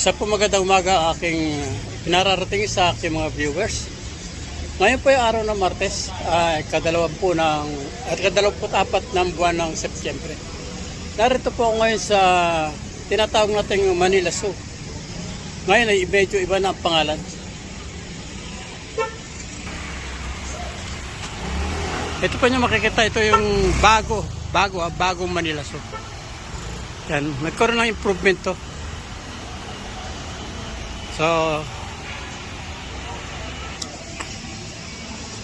Sa po magandang umaga aking pinararating sa aking mga viewers. Ngayon po yung araw ng Martes, ay kadalawang po ng, at kadalawamput apat ng buwan ng Setyembre. Narito po ako ngayon sa tinatawag nating Manila Zoo. Ngayon ay medyo iba na ang pangalan. Ito po nyo makikita, ito yung bago, bago, ah, bagong Manila Zoo. Yan, nagkaroon ng improvement to. So,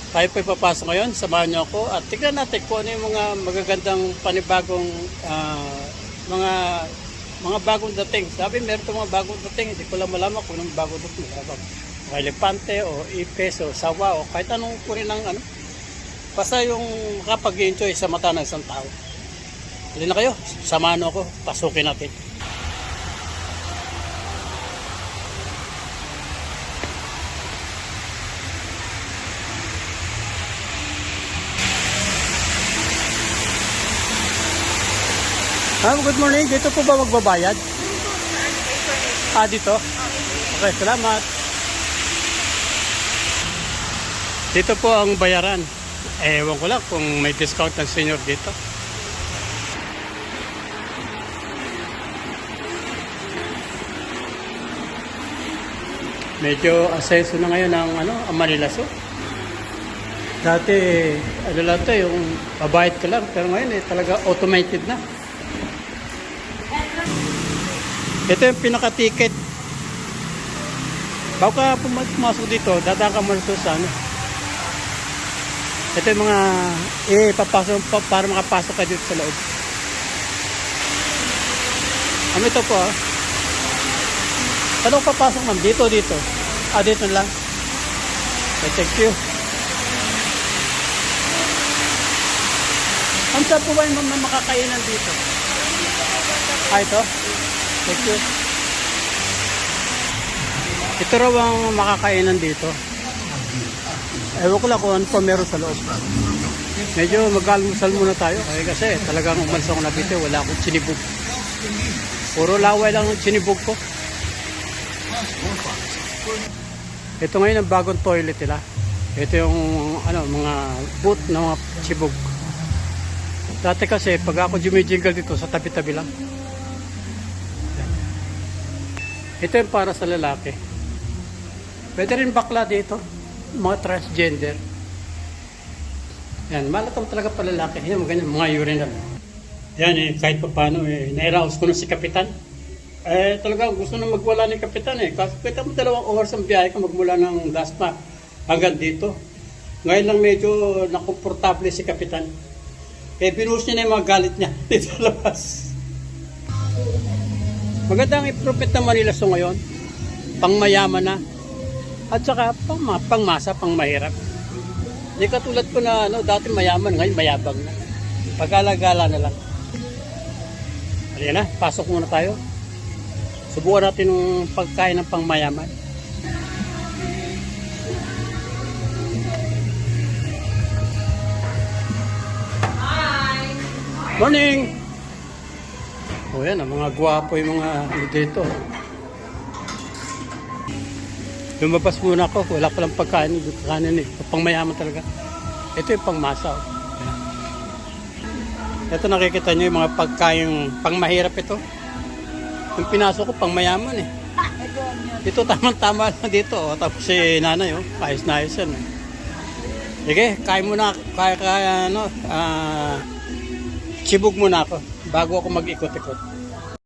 tayo po ipapasok ngayon, samahan niyo ako at tignan natin kung ano yung mga magagandang panibagong ah, mga mga bagong dating. Sabi meron itong mga bagong dating, hindi ko lang malaman kung anong bagong dating. Malaman. O elepante o ipes o sawa o kahit anong uri ng ano. Basta yung makapag-enjoy sa mata ng isang tao. Hindi na kayo, samahan ako, pasukin natin. Ma'am, good morning. Dito po ba magbabayad? Ah, dito? Okay, salamat. Dito po ang bayaran. Ewan ko lang kung may discount ng senior dito. Medyo asenso na ngayon ang ano, ang Manila Zoo. Dati, ano lang to, yung babayad ka lang. Pero ngayon, eh, talaga automated na. Ito yung pinaka-ticket. Bago ka pum- pumasok dito, dadaan ka muna sa ano. Ito yung mga eh, papasok pa, para makapasok ka dito sa loob. Ano ito po ah? Ako papasok ma'am? Dito, dito. Ah, dito lang. Okay, thank you. Ang saan po ba yung mga makakainan dito? Ah, ito? Thank you. Ito raw ang makakainan dito. Ewan ko lang kung ano pa meron sa loob. Medyo mag-almusal muna tayo. Kasi, kasi talagang umalis ako na dito. Wala akong sinibog. Puro laway lang ang sinibog ko. Ito ngayon ang bagong toilet nila. Ito yung ano, mga boot ng mga sibog. Dati kasi pag ako jumijingle dito sa tabi-tabi lang. Ito yung para sa lalaki. Pwede rin bakla dito. Mga transgender. Yan, malatang talaga pa lalaki. Yan, mga ganyan, mga urinal. Yan eh, kahit pa paano eh, nairaos ko na si Kapitan. Eh, talaga gusto na magwala ni Kapitan eh. Kasi kita mo dalawang oras ang biyahe ka magmula ng Dasma hanggang dito. Ngayon lang medyo nakomportable si Kapitan. Kaya binuhos niya na yung mga galit niya dito labas. Maganda ang improvement ng Manila Zoo ngayon. Pangmayaman na. At saka pang, pangmasa, pang mahirap. Hindi katulad ko na ano, dati mayaman, ngayon mayabang na. Pag-alagala na lang. Halika na, pasok muna tayo. Subukan natin yung pagkain ng pangmayaman. Morning! O yan, ang mga gwapo yung mga dito. Lumabas muna ako, wala palang pagkain, kanin eh. Pang mayaman talaga. Ito yung pangmasa. Oh. Ito nakikita nyo yung mga pagkain, pang mahirap ito. Yung pinasok ko, pang mayaman eh. Dito tamang-tama lang dito. Oh. Tapos si nanay, oh. ayos na ayos yan. Eh. Sige, kain muna, kaya kaya ano, ah, sibog muna ako bago ako mag-ikot-ikot.